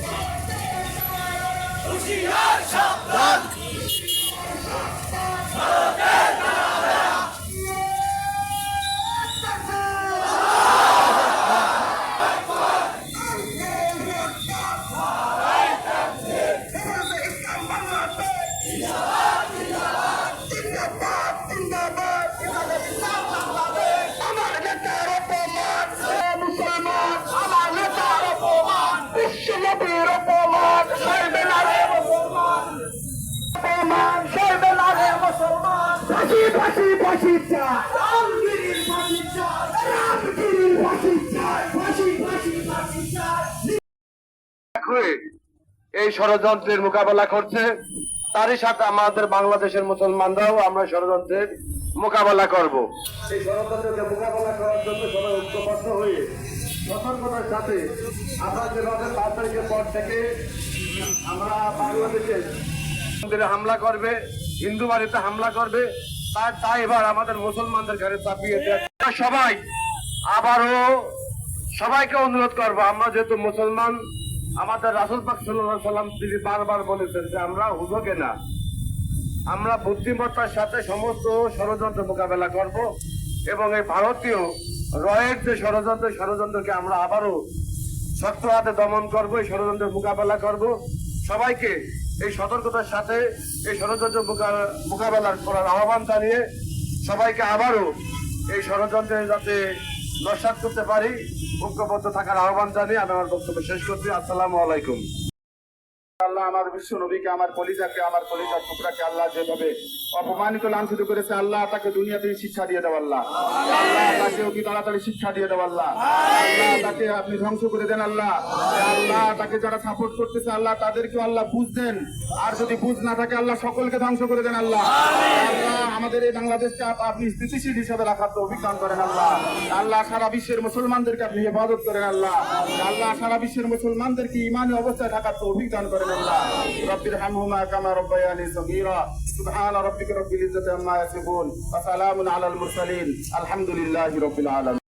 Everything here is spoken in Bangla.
আমার এই ষড়যন্ত্রের মোকাবেলা করছে। তারই সাথে আমাদের বাংলাদেশের মুসলমানরাও আমরা ষড়যন্ত্রের মোকাবেলা করব। এই ষড়যন্ত্রকে মোকাবেলা করার জন্য সবাই ঐক্যবদ্ধ হয়ে সতর্কতার সাথে আমরা যেভাবে পাঁচ তারিখের পর থেকে আমরা বাংলাদেশের হামলা করবে, হিন্দু বাড়িতে হামলা করবে তার তাই এবার আমাদের মুসলমানদের ঘরে চাপিয়ে আমরা সবাই আবারও সবাইকে অনুরোধ করব, আমরা যেহেতু মুসলমান, আমাদের রাসুল পাক সাল্লাম তিনি বারবার বলেছেন যে আমরা হুজোকে না, আমরা বুদ্ধিমত্তার সাথে সমস্ত ষড়যন্ত্র মোকাবেলা করব এবং এই ভারতীয় রয়ের যে ষড়যন্ত্র ষড়যন্ত্রকে আমরা আবারও শক্ত হাতে দমন করব, এই ষড়যন্ত্রের মোকাবেলা করব। সবাইকে এই সতর্কতার সাথে, এই ষড়যন্ত্র মোকাবেলা করার আহ্বান জানিয়ে সবাইকে আবারও এই ষড়যন্ত্রে যাতে নস্বাত করতে পারি, ঐক্যবদ্ধ থাকার আহ্বান জানিয়ে আমি আমার বক্তব্য শেষ করছি। আসসালামু আলাইকুম। আল্লাহ আমার বিশ্ব নবীকে, আমার কলিজাকে, আমার কলিজার টুকরাকে আল্লাহ যেভাবে অপমানিত, লাঞ্ছিত করেছে, আল্লাহ তাকে দুনিয়াতে শিক্ষা দিয়ে দেওয়া আল্লাহ। তাকে অতি তাড়াতাড়ি শিক্ষা দিয়ে দেওয়া আল্লাহ। তাকে আপনি ধ্বংস করে দেন আল্লাহ। আল্লাহ তাকে যারা সাপোর্ট করতেছে, আল্লাহ তাদেরকে আল্লাহ বুঝ দেন। আর যদি বুঝ না থাকে, আল্লাহ সকলকে ধ্বংস করে দেন আল্লাহ। আমাদের এই বাংলাদেশকে আপনি স্থিতিশীল হিসাবে রাখার তো অভিজ্ঞান করেন আল্লাহ। আল্লাহ সারা বিশ্বের মুসলমানদেরকে আপনি হেফাজত করেন আল্লাহ। আল্লাহ সারা বিশ্বের মুসলমানদেরকে ইমানি অবস্থায় থাকার তো অভিজ্ঞান করেন আল্লাহ। রব্বির হামহুমা কামা রব্বায়ানি সগীরা। সুবহান রব্বিকা রব্বিল ইজ্জাতি আম্মা ইয়াসিফুন। ওয়া সালামুন আলাল মুরসালিন। আলহামদুলিল্লাহি রাব্বিল আলামিন।